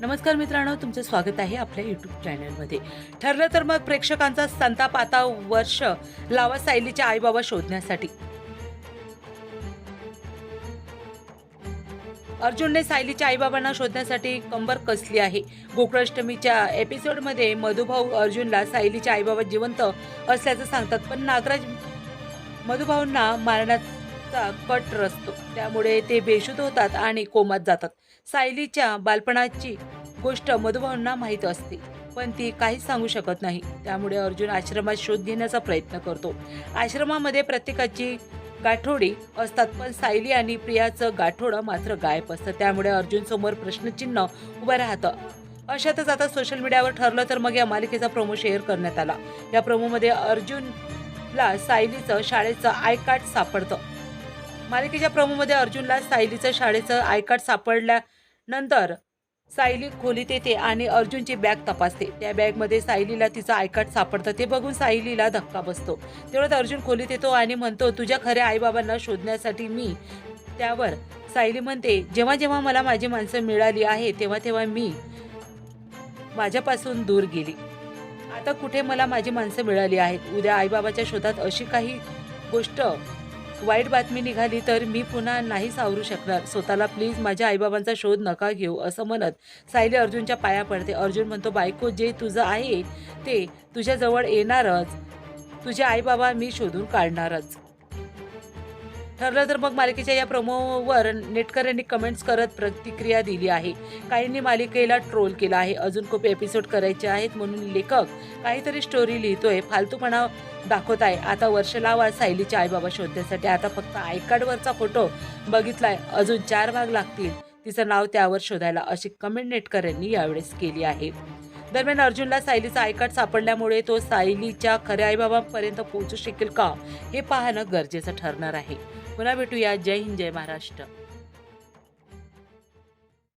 नमस्कार मित्रांनो तुमचं स्वागत आहे आपल्या युट्यूब चॅनलमध्ये ठरलं तर मग प्रेक्षकांचा संताप आता वर्ष लावा सायलीच्या आईबाबा शोधण्यासाठी. अर्जुनने सायलीच्या आईबाबांना शोधण्यासाठी कंबर कसली आहे? गोकुळाष्टमीच्या एपिसोडमध्ये मधुभाऊ अर्जुनला सायलीच्या आईबाबा जिवंत असल्याचं सांगतात. पण नागराज मधुभाऊंना मारण्यात चा कट रचतो. त्यामुळे ते बेशुद्ध होतात आणि कोमात जातात. सायलीच्या बालपणाची गोष्ट मधुभावना माहीत असते पण ती काहीच सांगू शकत नाही. त्यामुळे अर्जुन आश्रमात शोध घेण्याचा प्रयत्न करतो. आश्रमामध्ये प्रत्येकाची गाठोडी असतात पण सायली आणि प्रियाचं गाठोडं मात्र गायब असतं. त्यामुळे अर्जुन समोर प्रश्नचिन्ह उभं राहतं. अशातच आता सोशल मीडियावर ठरलं तर मग या मालिकेचा प्रोमो शेअर करण्यात आला. या प्रोमोमध्ये अर्जुनला सायलीचं शाळेचं आय कार्ड सापडतं. मालिकेच्या प्रमुखमध्ये अर्जुनला सायलीचं शाळेचं आयकार्ड सापडल्यानंतर सायली खोलीत येते आणि अर्जुनची बॅग तपासते. त्या बॅगमध्ये सायलीला तिचं आयकार्ड सापडतं. ते बघून सायलीला धक्का बसतो. तेवढ्यात अर्जुन खोलीत येतो आणि म्हणतो तुझ्या खऱ्या आईबाबांना शोधण्यासाठी मी त्यावर सायली म्हणते जेव्हा जेव्हा मला माझी माणसं मिळाली आहे तेव्हा तेव्हा मी माझ्यापासून दूर गेली. आता कुठे मला माझी माणसं मिळाली आहेत? उद्या आईबाबाच्या शोधात अशी काही गोष्ट वाईट बातमी निघाली तर मी पुन्हा नाही सावरू शकणार. स्वतःला प्लीज माझ्या आईबाबांचा शोध नका घेऊ असं म्हणत सायली अर्जुनच्या पाया पडते. अर्जुन म्हणतो बायको जे तुझं आहे ते तुझ्याजवळ येणारच. तुझे आईबाबा मी शोधून काढणारच. ठरलं तर मग मालिकेच्या या प्रोमोवर नेटकऱ्यांनी कमेंट्स करत प्रतिक्रिया दिली आहे. काहींनी मालिकेला ट्रोल केला आहे. अजून खूप एपिसोड करायचे आहेत म्हणून लेखक काहीतरी स्टोरी लिहितोय फालतूपणा दाखवत आहे. आता वर्ष लावा सायलीच्या आईबाबा शोधण्यासाठी. आता फक्त आय कार्डवरचा फोटो बघितलाय. अजून चार भाग लागतील. तिचं नाव त्यावर शोधायला अशी कमेंट नेटकऱ्यांनी यावेळेस केली आहे. दरम्यान अर्जुनला सायलीचा आयकार्ड सापडल्यामुळे तो सायलीच्या खऱ्या आईबाबांपर्यंत पोहोचू शकेल का हे पाहणं गरजेचं ठरणार आहे. पुन्हा भेटूया. जय हिंद जय महाराष्ट्र.